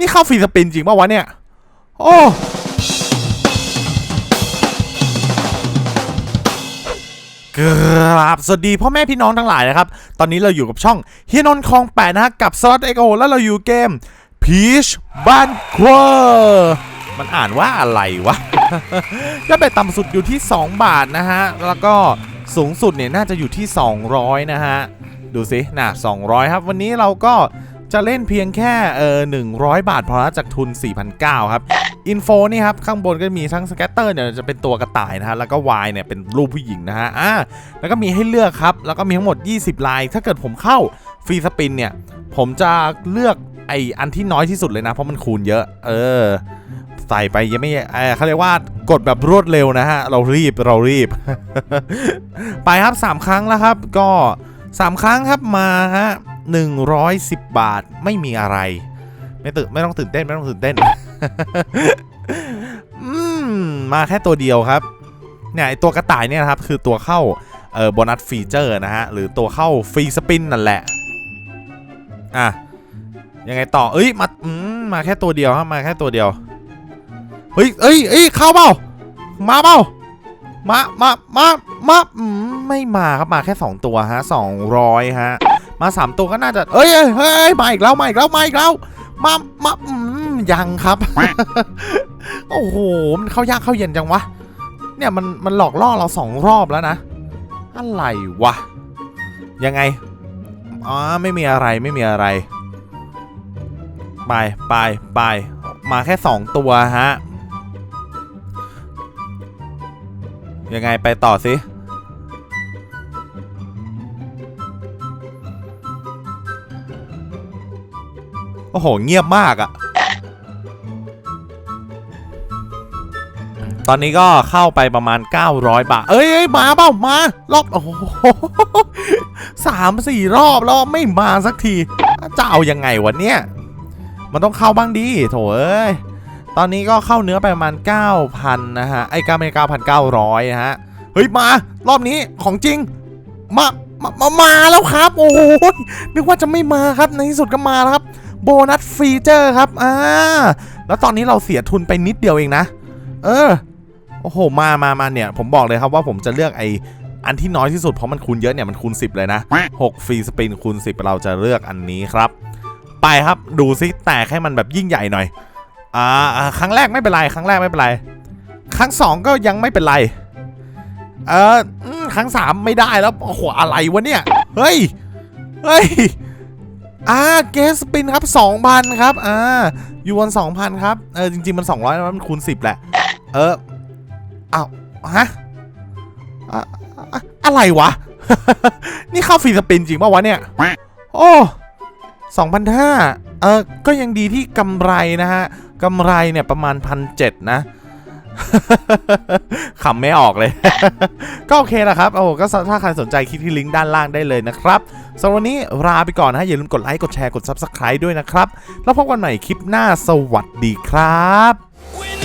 นี่เข้าฟรีสปินจริงป่าวะเนี่ย โอ้กราบสวัสดีพ่อแม่พี่น้องทั้งหลายนะครับ ตอนนี้เราอยู่กับช่องเฮียนนท์คลองแปดนะฮะกับสล็อตเอ็กโอแล้วเราอยู่เกม Peach Banquer มันอ่านว่าอะไรวะก็ไปต่ำสุดอยู่ที่ 2 บาทนะฮะ แล้วก็สูงสุดเนี่ยน่าจะอยู่ที่ 200 นะฮะ ดูสิน่ะ200 ครับ วันนี้เราก็ จะเล่นเพียงแค่เออ100บาทพอละจากทุน 4,900 ครับ อินโฟนี่ครับ ข้างบนก็มีทั้งสแกตเตอร์เนี่ยจะเป็นตัวกระต่ายนะฮะ แล้วก็ Y เนี่ยเป็นรูปผู้หญิงนะฮะอ่าแล้วก็มีให้เลือกครับ แล้วก็มีทั้งหมด 20 ลาย ถ้าเกิดผมเข้าฟรีสปินเนี่ย ผมจะเลือกไออันที่น้อยที่สุดเลยนะ เพราะมันคูณเยอะ เออ ใส่ไปยังไม่เออเขาเรียกว่ากดแบบรวดเร็วนะฮะ เรารีบเรารีบ ไปครับ 3 ครั้งแล้วครับ ก็ 3 ครั้งครับมาฮะ 110 บาทไม่มีอะไร ไม่ตื่นไม่ต้องตื่นเต้น ไม่ต้องตื่นเต้นมาแค่ตัวเดียวครับเนี่ยไอตัวกระต่ายเนี่ยนะครับ คือตัวเข้าเอ่อโบนัสฟีเจอร์นะฮะ หรือตัวเข้าฟรีสปินนั่นแหละ อะ ยังไงต่อ เอ้ย มาอืมมาแค่ตัวเดียวครับมาแค่ตัวเดียว เฮ้ยเอ้ยเอ้ยเข้าเปล่ามาเปล่ามามามามาอืมไม่มาครับ มาแค่ 2 ตัวฮะ200ฮะ มา3ตัวก็น่าจะเอ้ยเฮ้ยมาอีกแล้วมาอีกแล้วมาอีกแล้วมามาอืมยังครับ โอ้โห มันเข้ายากเข้าเย็นจังวะ เนี่ยมันมันหลอกล่อเราสองรอบแล้วนะ อะไรวะ ยังไง อ๋อ ไม่มีอะไรไม่มีอะไร ไปไปไป มาแค่สองตัวฮะ ยังไงไปต่อสิ โอ้โห เงียบมากอะตอนนี้ก็เข้าไปประมาณ 900 บาทเอ้ยเอ้ยมาเปล่า มา รอบ โอ้โหสามสี่รอบแล้วไม่มาสักทีจะเอายังไงวะเนี่ย มันต้องเข้าบ้างดีโถเอ้ย ตอนนี้ก็เข้าเนื้อไปประมาณ 9,000 นะฮะ ไอ้9 9,900นเก้าร้อยนะฮะ เฮ้ย มา รอบนี้ของจริงมามา มามาแล้วครับ โอ้โหนึกว่าจะไม่มาครับ ในที่สุดก็มาแล้วครับ โบนัสฟีเจอร์ครับอ่าแล้วตอนนี้เราเสียทุนไปนิดเดียวเองนะ เออ โอ้โห มามามาเนี่ย ผมบอกเลยครับว่าผมจะเลือกไออันที่น้อยที่สุดเพราะมันคูณเยอะเนี่ยมันคูณ 10 เลยนะ 6 ฟรีสปินคูณ 10 เราจะเลือกอันนี้ครับ ไปครับดูซิแตกให้มันแบบยิ่งใหญ่หน่อย อ่า ครั้งแรกไม่เป็นไร ครั้งแรกไม่เป็นไร ครั้งสองก็ยังไม่เป็นไร เอออืมครั้งสามไม่ได้แล้วโอ้โหอะไรวะเนี่ย เฮ้ย เฮ้ย อ่าเกสปินครับ2,000ครับอ่ายูวัน2,000ครับเออจริงๆมัน 200แล้วมันคูณ10แหละ เอออ้าวฮะอะอะอะไรวะ นี่เข้าฟรีสปินจริงป่าวะเนี่ย โอ้สองพันห้าเออก็ยังดีที่กำไรนะฮะกำไรเนี่ยประมาณพันเจ็ดนะ ขำไม่ออกเลย ก็โอเคนะครับโอ้ก็ถ้าใครสนใจคลิกที่ลิงก์ด้านล่างได้เลยนะครับสำหรับวันนี้ลาไปก่อนนะอย่าลืมกดไลค์ กดแชร์ กด Subscribe ด้วยนะครับ แล้วพบกันใหม่คลิปหน้าสวัสดีครับ When